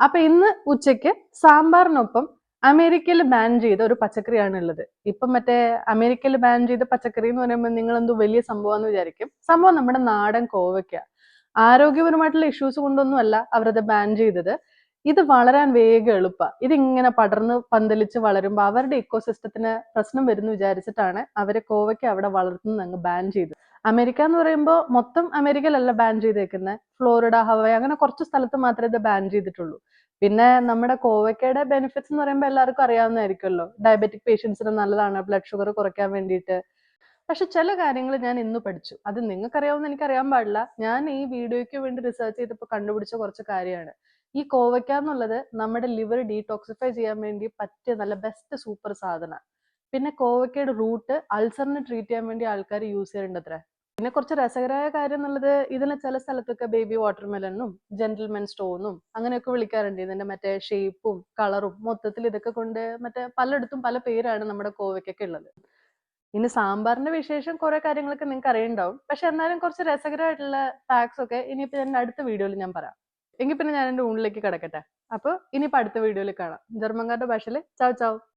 അപ്പൊ ഇന്ന് ഉച്ചയ്ക്ക് സാമ്പാറിനൊപ്പം അമേരിക്കയിൽ ബാൻ ചെയ്ത ഒരു പച്ചക്കറിയാണ് ഉള്ളത് ഇപ്പം മറ്റേ അമേരിക്കയിൽ ബാൻ ചെയ്ത പച്ചക്കറി എന്ന് പറയുമ്പോൾ നിങ്ങൾ എന്തോ വലിയ സംഭവമാണെന്ന് വിചാരിക്കും. സംഭവം നമ്മുടെ നാടൻ കോവയ്ക്ക. ആരോഗ്യപരമായിട്ടുള്ള ഇഷ്യൂസ് കൊണ്ടൊന്നും അല്ല അവരത് ബാൻ ചെയ്തത്. ഇത് വളരാൻ വേഗം എളുപ്പ. ഇതിങ്ങനെ പടർന്ന് പന്തലിച്ച് വളരുമ്പോൾ അവരുടെ ഇക്കോസിസ്റ്റത്തിന് പ്രശ്നം വരുന്നു വിചാരിച്ചിട്ടാണ് അവരെ കോവയ്ക്ക് അവിടെ വളർത്തുന്നത് അങ്ങ് ബാൻ ചെയ്തത്. അമേരിക്ക എന്ന് പറയുമ്പോൾ മൊത്തം അമേരിക്കയിലല്ല ബാൻ ചെയ്തേക്കുന്നത് ഫ്ലോറിഡ ഹവായ് അങ്ങനെ കുറച്ച് സ്ഥലത്ത് മാത്രമേ ഇത് ബാൻ ചെയ്തിട്ടുള്ളൂ. പിന്നെ നമ്മുടെ കോവയ്ക്കയുടെ ബെനിഫിറ്റ്സ് എന്ന് പറയുമ്പോൾ എല്ലാവർക്കും അറിയാവുന്നതായിരിക്കുമല്ലോ. ഡയബറ്റിക് പേഷ്യൻസിന് നല്ലതാണ് ബ്ലഡ് ഷുഗർ കുറയ്ക്കാൻ വേണ്ടിയിട്ട്. പക്ഷെ ചില കാര്യങ്ങൾ ഞാൻ ഇന്ന് പഠിച്ചു. അത് നിങ്ങൾക്ക് അറിയാവുന്ന എനിക്ക് അറിയാൻ പാടില്ല. ഞാൻ ഈ വീഡിയോയ്ക്ക് വേണ്ടി റിസർച്ച് ചെയ്തപ്പോൾ കണ്ടുപിടിച്ച കുറച്ച് കാര്യമാണ്. ഈ കോവയ്ക്ക എന്നുള്ളത് നമ്മുടെ ലിവർ ഡീടോക്സിഫൈ ചെയ്യാൻ വേണ്ടി പറ്റിയ നല്ല ബെസ്റ്റ് സൂപ്പർ സാധനം. പിന്നെ കോവയ്ക്കയുടെ റൂട്ട് അൾസറിന് ട്രീറ്റ് ചെയ്യാൻ വേണ്ടി ആൾക്കാർ യൂസ് ചെയ്യാറുണ്ടത്രേ പിന്നെ കുറച്ച് രസകരമായ കാര്യം എന്നുള്ളത് ഇതിനെ ചില സ്ഥലത്തൊക്കെ ബേബി വാട്ടർമെലനും ജെന്റിൽമെൻ സ്റ്റോണും അങ്ങനെയൊക്കെ വിളിക്കാറുണ്ട്. ഇതിന്റെ മറ്റേ ഷേപ്പും കളറും മൊത്തത്തിൽ ഇതൊക്കെ കൊണ്ട് മറ്റേ പലയിടത്തും പല പേരാണ് നമ്മുടെ കോവയ്ക്കൊക്കെ ഉള്ളത്. ഇനി സാമ്പാറിന്റെ വിശേഷം കുറെ കാര്യങ്ങളൊക്കെ നിങ്ങൾക്ക് അറിയുണ്ടാവും. പക്ഷെ എന്നാലും കുറച്ച് രസകരമായിട്ടുള്ള ഫാക്ട്സ് ഒക്കെ ഇനിയിപ്പോ ഞാൻ അടുത്ത വീഡിയോയിൽ ഞാൻ പറയാം. എങ്കിൽ പിന്നെ ഞാൻ എന്റെ ഊണിലേക്ക് കിടക്കട്ടെ. അപ്പോൾ ഇനിയിപ്പോൾ അടുത്ത വീഡിയോയിൽ കാണാം. ജർമ്മൻകാരുടെ ഭാഷയിൽ ചാവ് ചാവ്